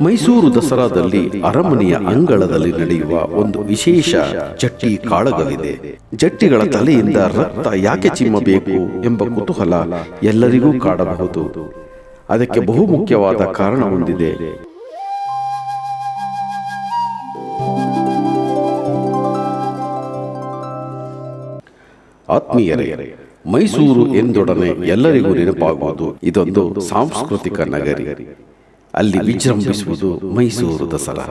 ಮೈಸೂರು ದಸರಾದಲ್ಲಿ ಅರಮನೆಯ ಅಂಗಳದಲ್ಲಿ ನಡೆಯುವ ಒಂದು ವಿಶೇಷ ಜಟ್ಟಿ ಕಾಳಗವಿದೆ. ಜಟ್ಟಿಗಳ ತಲೆಯಿಂದ ರಕ್ತ ಯಾಕೆ ಚಿಮ್ಮಬೇಕು ಎಂಬ ಕುತೂಹಲ ಎಲ್ಲರಿಗೂ ಕಾಡಬಹುದು. ಅದಕ್ಕೆ ಬಹುಮುಖ್ಯವಾದ ಕಾರಣ ಹೊಂದಿದೆ. ಆತ್ಮೀಯರೇ, ಮೈಸೂರು ಎಂದೊಡನೆ ಎಲ್ಲರಿಗೂ ನೆನಪಾಗುವುದು ಇದೊಂದು ಸಾಂಸ್ಕೃತಿಕ ನಗರಿ. ಅಲ್ಲಿ ವಿಜೃಂಭಿಸುವುದು ಮೈಸೂರು ದಸರಾ.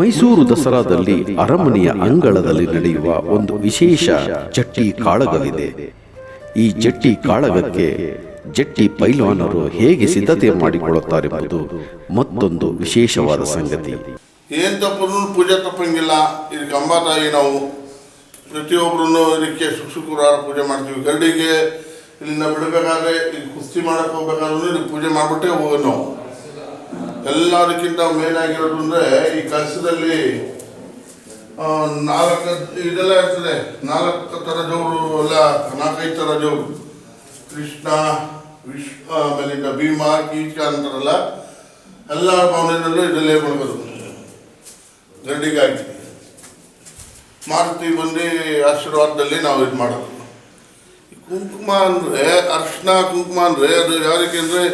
ಮೈಸೂರು ದಸರಾದಲ್ಲಿ ಅರಮನೆಯ ಅಂಗಳದಲ್ಲಿ ನಡೆಯುವ ಒಂದು ವಿಶೇಷ ಜಟ್ಟಿ ಕಾಳಗವಿದೆ ಈ ಜಟ್ಟಿ ಕಾಳಗಕ್ಕೆ ಜಟ್ಟಿ ಪೈಲ್ವಾನರು ಹೇಗೆ ಸಿದ್ಧತೆ ಮಾಡಿಕೊಳ್ಳುತ್ತಾರೆಂಬುದು ಮತ್ತೊಂದು ವಿಶೇಷವಾದ ಸಂಗತಿ. ಏನು ತಪ್ಪು ಪೂಜೆ ತಪ್ಪಂಗಿಲ್ಲ. ಇಲ್ಲಿ ಅಂಬಾ ತಾಯಿ ನಾವು ಪ್ರತಿಯೊಬ್ಬರೂ ಇದಕ್ಕೆ ಶುಕ್ ಶುಕ್ರವಾರ ಪೂಜೆ ಮಾಡ್ತೀವಿ. ಗರಡಿಗೆ ಇಲ್ಲಿಂದ ಬಿಡಬೇಕಾದ್ರೆ, ಇಲ್ಲಿ ಕುಸ್ತಿ ಮಾಡಕ್ಕೆ ಹೋಗ್ಬೇಕಾದ್ರೂ ಇದಕ್ಕೆ ಪೂಜೆ ಮಾಡಿಬಿಟ್ಟೆ ಹೋಗೋದು ನಾವು. ಎಲ್ಲದಕ್ಕಿಂತ ಮೇನ್ ಆಗಿರೋದು ಅಂದರೆ ಈ ಕಲಸದಲ್ಲಿ ನಾಲ್ಕು, ಇದೆಲ್ಲ ಇರ್ತದೆ. ನಾಲ್ಕು ತರ ಜೋರು ಎಲ್ಲ ನಾಲ್ಕೈದು ತರ ಜೋರು ಕೃಷ್ಣ ವಿಶ್ವ ಆಮೇಲೆ ಭೀಮ ಕೀಚ ಅಂತಾರಲ್ಲ, ಎಲ್ಲ ಮೌಲ್ಯದಲ್ಲೂ ಇದರಲ್ಲೇ ಮಾಡ್ಬೋದು ಗರಡಿಗಾಗಿ. ಮಾರುತಿ ಬಂದು ಆಶೀರ್ವಾದದಲ್ಲಿ ನಾವು ಇದು ಮಾಡೋದು ಕುಂಕುಮ ಅಂದರೆ, ಅರ್ಶಿನ ಕುಂಕುಮ ಅಂದರೆ, ಅದು ಯಾರಿಗೆ ಅಂದರೆ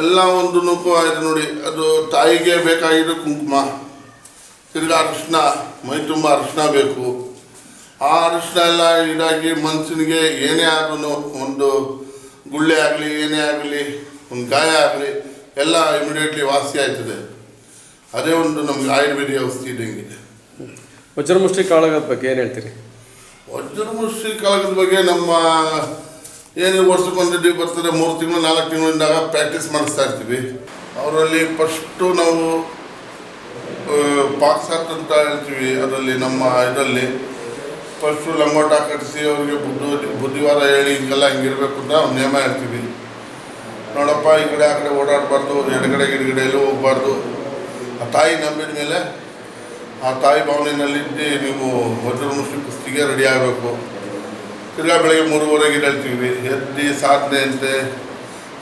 ಎಲ್ಲ ಒಂದು ನೂಕು ಆಯಿತು ನೋಡಿ. ಅದು ತಾಯಿಗೆ ಬೇಕಾಗಿದ್ದು ಕುಂಕುಮ. ತಿರ್ಗಿ ಅರಿಶಿನ ಮೈ ತುಂಬ ಅರಿಶಿನ ಬೇಕು. ಆ ಅರಿಶಿನ ಎಲ್ಲ ಇದಾಗಿ ಮನುಷ್ಯನಿಗೆ ಏನೇ ಆದ್ರೂ ಒಂದು ಗುಳ್ಳೆ ಆಗಲಿ ಏನೇ ಆಗಲಿ ಒಂದು ಗಾಯ ಆಗಲಿ ಎಲ್ಲ ಇಮಿಡಿಯೇಟ್ಲಿ ವಾಸಿ ಆಯ್ತದೆ. ಅದೇ ಒಂದು ನಮ್ಗೆ ಆಯುರ್ವೇದಿಕ ಔಷಧಿ ಇದ್ದಂಗೆ ವಜ್ರಮುಷ್ಟಿ ಕಾಳಗದ ಬಗ್ಗೆ ಏನು ಹೇಳ್ತೀರಿ? ವಜ್ರಮುಷ್ಟಿ ಕಾಳಗದ ಬಗ್ಗೆ ನಮ್ಮ ಏನು ವರ್ಷಕ್ಕೊಂದು ಬರ್ತದೆ, ಮೂರು ತಿಂಗಳು, ನಾಲ್ಕು ತಿಂಗಳಿಂದಾಗ ಪ್ರಾಕ್ಟೀಸ್ ಮಾಡಿಸ್ತಾ ಇರ್ತೀವಿ. ಅವರಲ್ಲಿ ಫಸ್ಟು ನಾವು ಪಾಕ್ಸ್ ಅಂತ ಹೇಳ್ತೀವಿ, ಅದರಲ್ಲಿ ನಮ್ಮ ಇದರಲ್ಲಿ. ಫಸ್ಟು ಲಂಗೋಟ ಕಟ್ಟಿಸಿ ಅವ್ರಿಗೆ ಬುದ್ಧಿ ಬುದ್ಧಿವಾರ ಹೇಳಿ, ಹಿಂಗೆಲ್ಲ ಹಿಂಗಿರಬೇಕು ಅಂತ ನಿಯಮ ಹೇಳ್ತೀವಿ. ನೋಡಪ್ಪ, ಈ ಕಡೆ ಆ ಕಡೆ ಓಡಾಡಬಾರ್ದು, ಎಡಗಡೆ ಗಿಡಗಡೆ ಎಲ್ಲೂ ಹೋಗ್ಬಾರ್ದು. ಆ ತಾಯಿ ನಂಬಿದ ಮೇಲೆ, ಆ ತಾಯಿ ಭಾವನೆಯಲ್ಲಿದ್ದು ನೀವು ವಜ್ರಮುಷ್ಟಿ ಕುಸ್ತಿಗೆ ರೆಡಿ ಆಗಬೇಕು. ತಿರ್ಗಾ ಬೆಳಗ್ಗೆ ಮೂರುವರೆಗೆ ಹೇಳ್ತೀವಿ, ಎದ್ದು ಸಾಧನೆ ಅಂತೆ,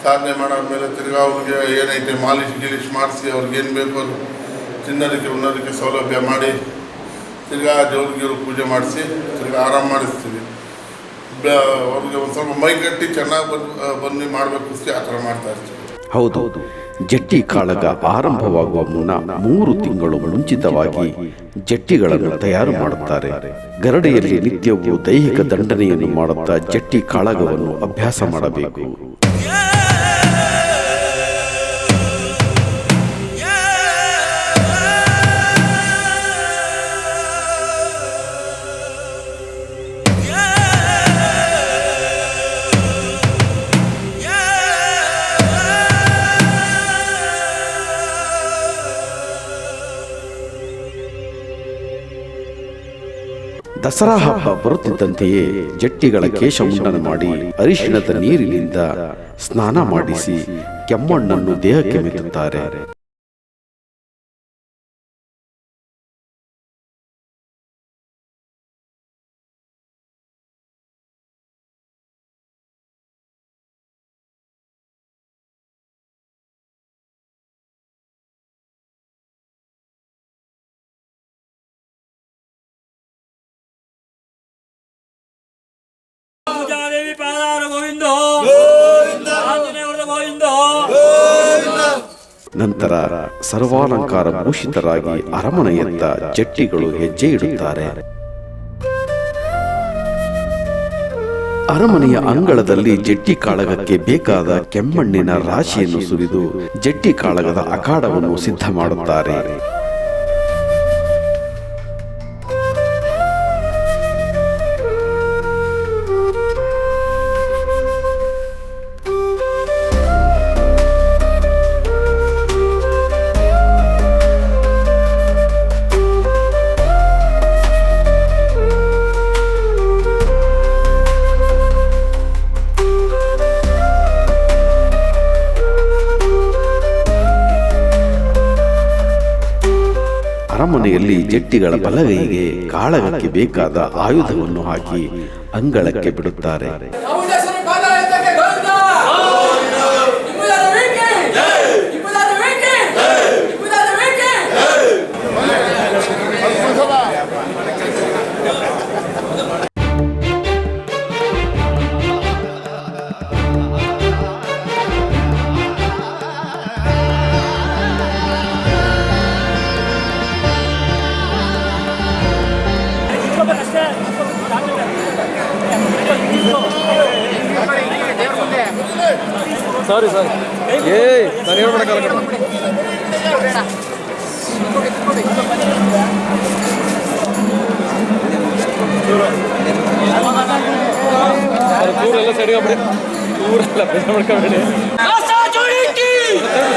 ಸಾಧನೆ ಮಾಡಾದ್ಮೇಲೆ ತಿರ್ಗಾ ಅವ್ರಿಗೆ ಏನೈತೆ, ಮಾಲಿಶ್ ಗಿಲಿಶ್ ಮಾಡಿಸಿ ಅವ್ರಿಗೆ ಏನು ಬೇಕು ಅದು ತಿನ್ನೋದಕ್ಕೆ ಉನ್ನೋದಕ್ಕೆ ಸೌಲಭ್ಯ ಮಾಡಿ, ತಿರ್ಗಾ ದೇವ್ರಿಗೆ ಪೂಜೆ ಮಾಡಿಸಿ, ತಿರ್ಗಾ ಆರಾಮ ಮಾಡಿಸ್ತೀವಿ. ಅವ್ರಿಗೆ ಒಂದು ಸ್ವಲ್ಪ ಮೈ ಕಟ್ಟಿ ಚೆನ್ನಾಗಿ ಬಂದು ಬಂದು ಮಾಡಬೇಕು ಆ ಥರ ಮಾಡ್ತಾ ಇರ್ತೀವಿ. ಹೌದು. ಜಟ್ಟಿ ಕಾಳಗ ಆರಂಭವಾಗುವ ಮುನ್ನ ಮೂರು ತಿಂಗಳು ಮುಂಚಿತವಾಗಿ ಜಟ್ಟಿಗಳನ್ನು ತಯಾರು ಮಾಡುತ್ತಾರೆ. ಗರಡೆಯಲ್ಲಿ ನಿತ್ಯವೂ ದೈಹಿಕ ದಂಡನೆಯನ್ನು ಮಾಡುತ್ತಾ ಜಟ್ಟಿ ಕಾಳಗವನ್ನು ಅಭ್ಯಾಸ ಮಾಡಬೇಕು. ದಸರಾ ಹಬ್ಬ ಬರುತ್ತಿದ್ದಂತೆಯೇ ಜಟ್ಟಿಗಳ ಕೇಶಮುಂಡನ ಮಾಡಿ ಅರಿಶಿಣದ ನೀರಿನಿಂದ ಸ್ನಾನ ಮಾಡಿಸಿ ಕೆಮ್ಮಣ್ಣನ್ನು ದೇಹಕ್ಕೆ ಮೆತ್ತುತ್ತಾರೆ. ನಂತರ ಸರ್ವಾಲಂಕಾರ ಭೂಷಿತರಾಗಿ ಅರಮನೆಯತ್ತ ಜಟ್ಟಿಗಳು ಹೆಜ್ಜೆ ಇಡುತ್ತಾರೆ ಅರಮನೆಯ ಅಂಗಳದಲ್ಲಿ ಜಟ್ಟಿ ಕಾಳಗಕ್ಕೆ ಬೇಕಾದ ಕೆಮ್ಮಣ್ಣಿನ ರಾಶಿಯನ್ನು ಸುರಿದು ಜಟ್ಟಿ ಕಾಳಗದ ಅಖಾಡವನ್ನು ಸಿದ್ಧ ಮಾಡುತ್ತಾರೆ ಅರಮನೆಯಲ್ಲಿ ಜಟ್ಟಿಗಳ ಬಲಗೈಗೆ ಕಾಳಗಕ್ಕೆ ಬೇಕಾದ ಆಯುಧವನ್ನು ಹಾಕಿ ಅಂಗಳಕ್ಕೆ ಬಿಡುತ್ತಾರೆ. ಸಾರಿ ಸಾರಿ ಏಯ್ ನಾನು ಹೇಳ್ಬೇಕಲ್ಲ ಕೂರೆಲ್ಲ ಸೈಡ್ ಹೋಗ್ಬಿಡಿ. ಕೂರೆಲ್ಲ ಬೇಜ ಮಾಡ್ಕೊಬೇಡಿ.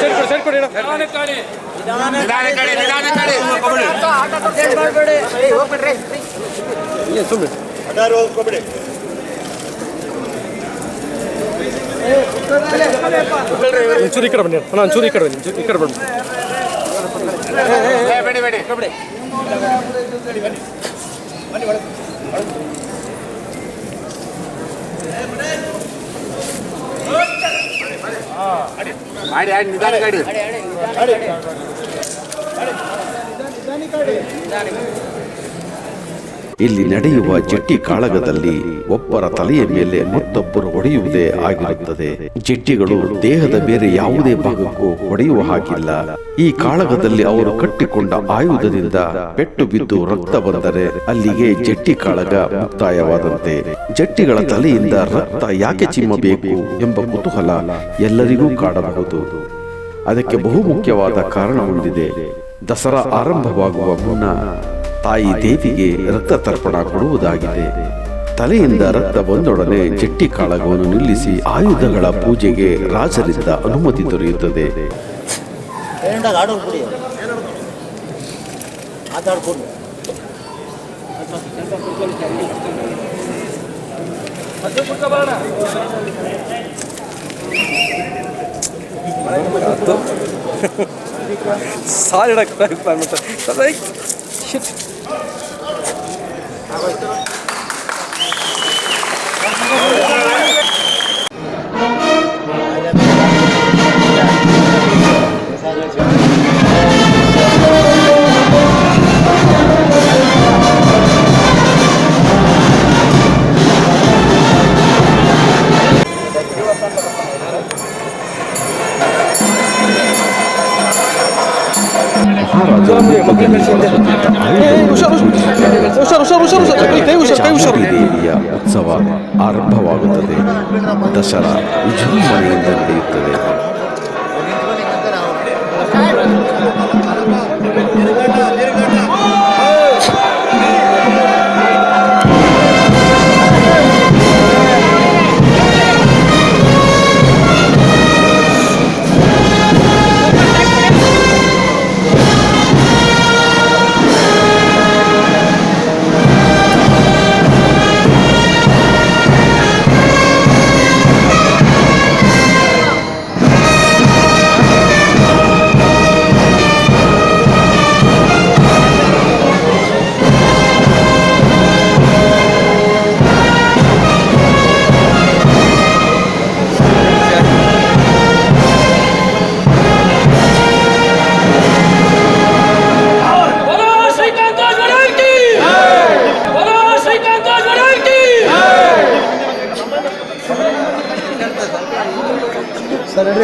ಸೈಡ್ ಕೊಡಿ ಸೈಡ್ ಕೊಡಿ ಸುಮ್ಮನೆ ಒಂಚೂರು ಈ ಕಡೆ ಬನ್ನಿ ಅಣ್ಣ ಒಂಚೂರು ಈ ಕಡೆ ಬನ್ನಿ ಒಂಚೂರು ಈ ಕಡೆ ಬನ್ನಿ ಇಲ್ಲಿ ನಡೆಯುವ ಜಟ್ಟಿ ಕಾಳಗದಲ್ಲಿ ಒಬ್ಬರ ತಲೆಯ ಮೇಲೆ ಮತ್ತೊಬ್ಬರು ಹೊಡೆಯುವುದೇ ಆಗಿರುತ್ತದೆ. ಜಟ್ಟಿಗಳು ದೇಹದ ಬೇರೆ ಯಾವುದೇ ಭಾಗಕ್ಕೂ ಹೊಡೆಯುವ ಹಾಗಿಲ್ಲ. ಈ ಕಾಳಗದಲ್ಲಿ ಅವರು ಕಟ್ಟಿಕೊಂಡ ಆಯುಧದಿಂದ ಪೆಟ್ಟು ಬಿದ್ದು ರಕ್ತ ಬಂದರೆ ಅಲ್ಲಿಗೆ ಜಟ್ಟಿ ಕಾಳಗ ಮುಕ್ತಾಯವಾದಂತೆ. ಜಟ್ಟಿಗಳ ತಲೆಯಿಂದ ರಕ್ತ ಯಾಕೆ ಚಿಮ್ಮಬೇಕು ಎಂಬ ಕುತೂಹಲ ಎಲ್ಲರಿಗೂ ಕಾಡಬಹುದು. ಅದಕ್ಕೆ ಬಹುಮುಖ್ಯವಾದ ಕಾರಣ ಹೊಂದಿದೆ. ದಸರಾ ಆರಂಭವಾಗುವ ಮುನ್ನ ತಾಯಿ ದೇವಿಗೆ ರಕ್ತ ತರ್ಪಣ ಕೊಡುವುದಾಗಿದೆ. ತಲೆಯಿಂದ ರಕ್ತ ಬಂದೊಡನೆ ಜಟ್ಟಿ ಕಾಳಗವನ್ನು ನಿಲ್ಲಿಸಿ ಆಯುಧಗಳ ಪೂಜೆಗೆ ರಾಜರಿಂದ ಅನುಮತಿ ದೊರೆಯುತ್ತದೆ. ಸಾಲಿಡಕ್ಕೆ ಪ್ರಯತ್ನ ಮಾಡ್ತಾರೆ Gracias. ದೇವಿಯ ಉತ್ಸವ ಆರಂಭವಾಗುತ್ತದೆ. ದಸರಾ ವಿಜೃಂಭಣೆಯಿಂದ ನಡೆಯುತ್ತದೆ.